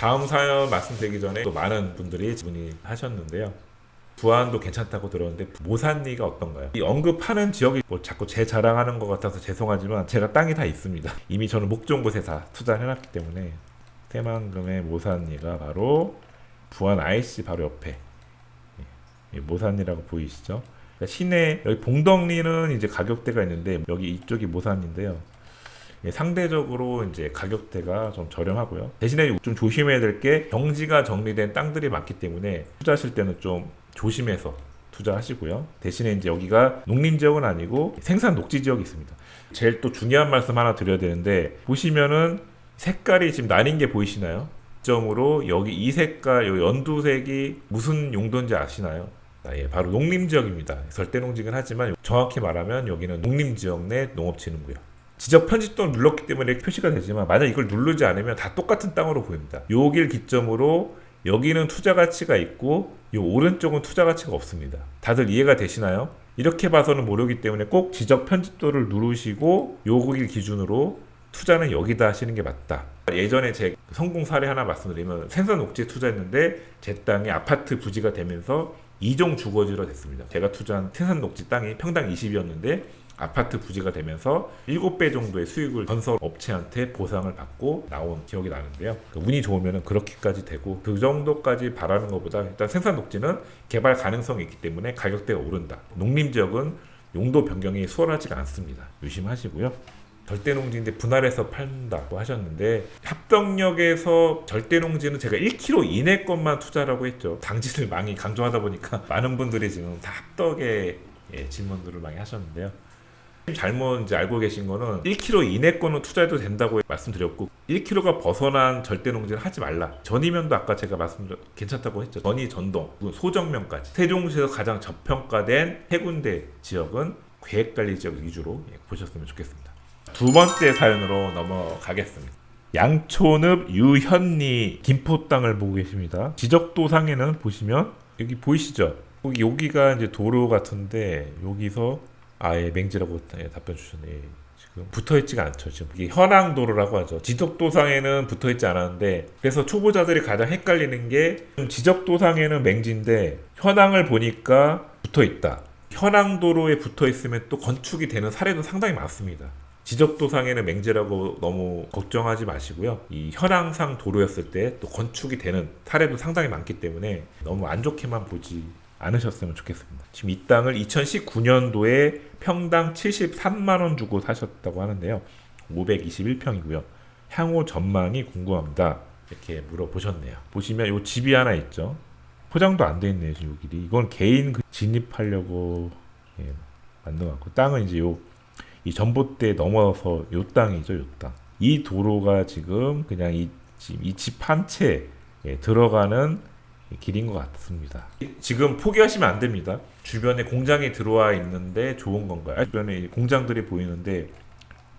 다음 사연 말씀드리기 전에 또 많은 분들이 문의하셨는데요. 부안도 괜찮다고 들었는데 모산리가 어떤가요? 이 언급하는 지역이 뭐 자꾸 제 자랑하는 것 같아서 죄송하지만 제가 땅이 다 있습니다. 이미 저는 목종 곳에 다 투자를 해놨기 때문에 새만금의 모산리가 바로 부안 IC 바로 옆에 예, 이 모산리라고 보이시죠? 그러니까 시내 여기 봉덕리는 이제 가격대가 있는데 여기 이쪽이 모산인데요. 예, 상대적으로 이제 가격대가 좀 저렴하고요. 대신에 좀 조심해야 될 게 경지가 정리된 땅들이 많기 때문에 투자하실 때는 좀 조심해서 투자하시고요. 대신에 이제 여기가 농림 지역은 아니고 생산 녹지 지역이 있습니다. 제일 또 중요한 말씀 하나 드려야 되는데 보시면은 색깔이 지금 나뉜 게 보이시나요? 점으로 여기 이 색깔, 요 연두색이 무슨 용도인지 아시나요? 아, 예, 바로 농림 지역입니다. 절대농지긴 하지만 정확히 말하면 여기는 농림 지역 내 농업진흥구역. 지적 편집도 눌렀기 때문에 표시가 되지만 만약 이걸 누르지 않으면 다 똑같은 땅으로 보입니다. 여길 기점으로 여기는 투자 가치가 있고 이 오른쪽은 투자 가치가 없습니다. 다들 이해가 되시나요? 이렇게 봐서는 모르기 때문에 꼭 지적 편집도를 누르시고 요길 기준으로 투자는 여기다 하시는 게 맞다. 예전에 제 성공 사례 하나 말씀드리면 생산 녹지에 투자했는데 제 땅이 아파트 부지가 되면서 이종 주거지로 됐습니다. 제가 투자한 생산 녹지 땅이 평당 20이었는데 아파트 부지가 되면서 7배 정도의 수익을 건설 업체한테 보상을 받고 나온 기억이 나는데요. 그 운이 좋으면 그렇게까지 되고 그 정도까지 바라는 것보다 일단 생산 녹지는 개발 가능성이 있기 때문에 가격대가 오른다. 농림 지역은 용도 변경이 수월하지가 않습니다. 유심하시고요. 절대농지인데 분할해서 판다고 하셨는데 합덕역에서 절대농지는 제가 1km 이내 것만 투자라고 했죠. 당지를 많이 강조하다 보니까 많은 분들이 지금 다 합덕에 예, 질문들을 많이 하셨는데요. 잘못 이제 알고 계신 거는 1km 이내 거는 투자해도 된다고 말씀드렸고 1km가 벗어난 절대 농지는 하지 말라. 전이면도 아까 제가 말씀드렸 괜찮다고 했죠. 전이 전동, 소정면까지 세종시에서 가장 저평가된 세 군데 지역은 계획관리 지역 위주로 예, 보셨으면 좋겠습니다. 두 번째 사연으로 넘어가겠습니다. 양촌읍 유현리 김포 땅을 보고 계십니다. 지적도 상에는 보시면 여기 보이시죠? 여기 여기가 이제 도로 같은데 여기서 아예 맹지라고 예, 답변 주셨네. 예, 지금 붙어 있지가 않죠. 지금 이게 현황 도로라고 하죠. 지적 도상에는 붙어 있지 않았는데 그래서 초보자들이 가장 헷갈리는 게 지적 도상에는 맹지인데 현황을 보니까 붙어 있다. 현황 도로에 붙어 있으면 또 건축이 되는 사례도 상당히 많습니다. 지적도상에는 맹지라고 너무 걱정하지 마시고요. 이 현황상 도로였을 때 또 건축이 되는 사례도 상당히 많기 때문에 너무 안 좋게만 보지 않으셨으면 좋겠습니다. 지금 이 땅을 2019년도에 평당 73만 원 주고 사셨다고 하는데요. 521평이고요. 향후 전망이 궁금합니다. 이렇게 물어보셨네요. 보시면 이 집이 하나 있죠. 포장도 안 돼 있네요. 지금 요 길이. 이건 개인 그 진입하려고 예, 만든 것 같고 땅은 이제 요 이 전봇대 넘어서 요 땅이죠. 요 땅. 이 도로가 지금 그냥 이집한채 예, 들어가는 길인 것 같습니다. 지금 포기하시면 안 됩니다. 주변에 공장이 들어와 있는데 좋은 건가요? 주변에 공장들이 보이는데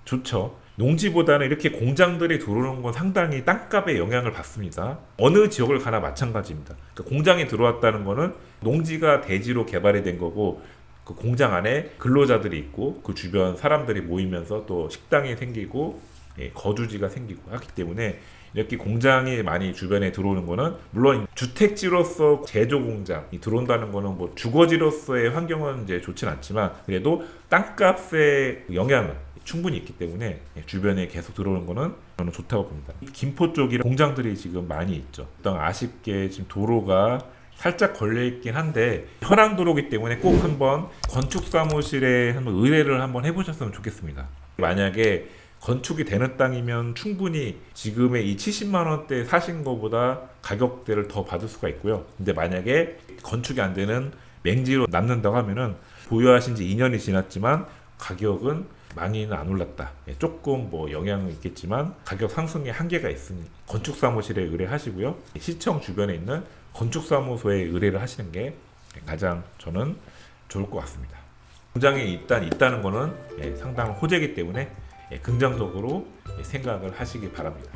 좋죠. 농지보다는 이렇게 공장들이 들어오는 건 상당히 땅값에 영향을 받습니다. 어느 지역을 가나 마찬가지입니다. 그러니까 공장이 들어왔다는 거는 농지가 대지로 개발이 된 거고 그 공장 안에 근로자들이 있고 그 주변 사람들이 모이면서 또 식당이 생기고 예, 거주지가 생기고 하기 때문에 이렇게 공장이 많이 주변에 들어오는 거는 물론 주택지로서 제조 공장이 들어온다는 거는 뭐 주거지로서의 환경은 이제 좋진 않지만 그래도 땅값의 영향은 충분히 있기 때문에 예, 주변에 계속 들어오는 거는 저는 좋다고 봅니다. 김포 쪽이 공장들이 지금 많이 있죠. 일단 아쉽게 지금 도로가 살짝 걸려 있긴 한데 현황 도로기 때문에 꼭 한번 건축 사무실에 한번 의뢰를 한번 해보셨으면 좋겠습니다. 만약에 건축이 되는 땅이면 충분히 지금의 이 70만 원대 사신 거보다 가격대를 더 받을 수가 있고요. 근데 만약에 건축이 안 되는 맹지로 남는다고 하면은 보유하신 지 2년이 지났지만 가격은 많이는 안 올랐다. 예, 조금 뭐 영향은 있겠지만 가격 상승에 한계가 있으니 건축 사무실에 의뢰하시고요. 시청 주변에 있는 건축 사무소에 의뢰를 하시는 게 가장 저는 좋을 것 같습니다. 공장이 일단 있다는 거는 예, 상당한 호재이기 때문에 예, 긍정적으로 예, 생각을 하시기 바랍니다.